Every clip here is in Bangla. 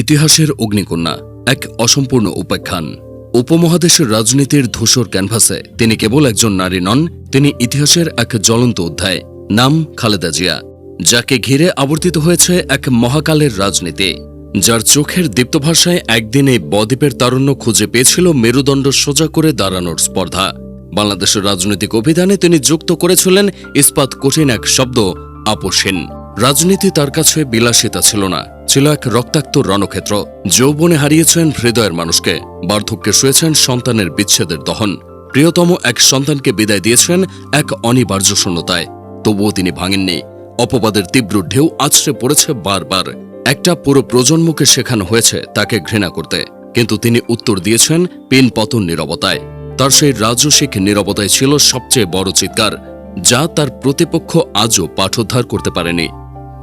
ইতিহাসের অগ্নিকন্যা এক অসম্পূর্ণ উপাখ্যান। উপমহাদেশের রাজনীতির ধূসর ক্যানভাসে তিনি কেবল একজন নারী নন, তিনি ইতিহাসের এক জ্বলন্ত অধ্যায়, নাম খালেদা জিয়া, যাকে ঘিরে আবর্তিত হয়েছে এক মহাকালের রাজনীতি। যার চোখের দীপ্তভাষায় একদিন বদ্বীপের তারুণ্য খুঁজে পেয়েছিল মেরুদণ্ড সোজা করে দাঁড়ানোর স্পর্ধা। বাংলাদেশের রাজনৈতিক অভিধানে তিনি যুক্ত করেছিলেন ইস্পাত কঠিন এক শব্দ আপোষহীন রাজনীতি তার কাছে বিলাসিতা ছিল না। ছিল এক রক্তাক্ত রণক্ষেত্র। যৌবনে হারিয়েছেন হৃদয়ের মানুষকে। বার্ধক্যে শুয়েছেন সন্তানের বিচ্ছেদের দহন। প্রিয়তম এক সন্তানকে বিদায় দিয়েছেন এক অনিবার্য শূন্যতায়। তবুও তিনি ভাঙেননি। অপবাদের তীব্র ঢেউ আছড়ে পড়েছে বারবার। একটা পুরো প্রজন্মকে শেখানো হয়েছে তাকে ঘৃণা করতে। কিন্তু তিনি উত্তর দিয়েছেন পিন পতন নিরবতায়। তার সেই রাজসিক নিরবতায় ছিল সবচেয়ে বড় চিৎকার, যা তার প্রতিপক্ষ আজও পাঠোদ্ধার করতে পারেনি।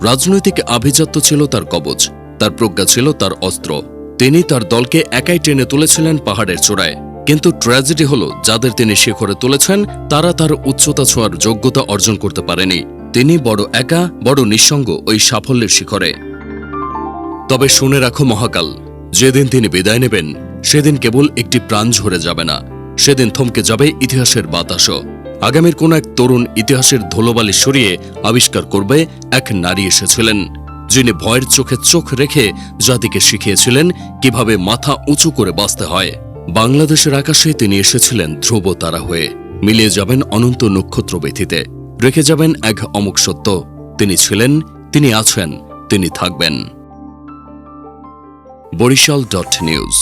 রাজনৈতিক আভিজাত্য ছিল তার কবচ, তার প্রজ্ঞা ছিল তার অস্ত্র। তিনি তার দলকে একাই টেনে তুলেছিলেন পাহাড়ের চূড়ায়। কিন্তু ট্র্যাজেডি হল, যাদের তিনি শিখরে তুলেছেন, তারা তার উচ্চতা ছোঁয়ার যোগ্যতা অর্জন করতে পারেনি। তিনি বড় একা, বড় নিঃসঙ্গ ওই সাফল্যের শিখরে। তবে শুনে রাখো মহাকাল, যেদিন তিনি বিদায় নেবেন, সেদিন কেবল একটি প্রাণ ঝরে যাবে না। সেদিন থমকে যাবে ইতিহাসের বাতাসও। আগামীর কোন এক তরুণ ইতিহাসের ধুলোবালি সরিয়ে আবিষ্কার করবে এক নারী এসেছিলেন, যিনি ভয়ের চোখে চোখ রেখে জাতিকে শিখিয়েছিলেন কীভাবে মাথা উঁচু করে বাঁচতে হয়। বাংলাদেশের আকাশে তিনি এসেছিলেন ধ্রুব তারা হয়ে। মিলিয়ে যাবেন অনন্ত নক্ষত্র ব্যথিতে রেখে যাবেন এক অমুক সত্য। তিনি ছিলেন, তিনি আছেন, তিনি থাকবেন। Barishal dot news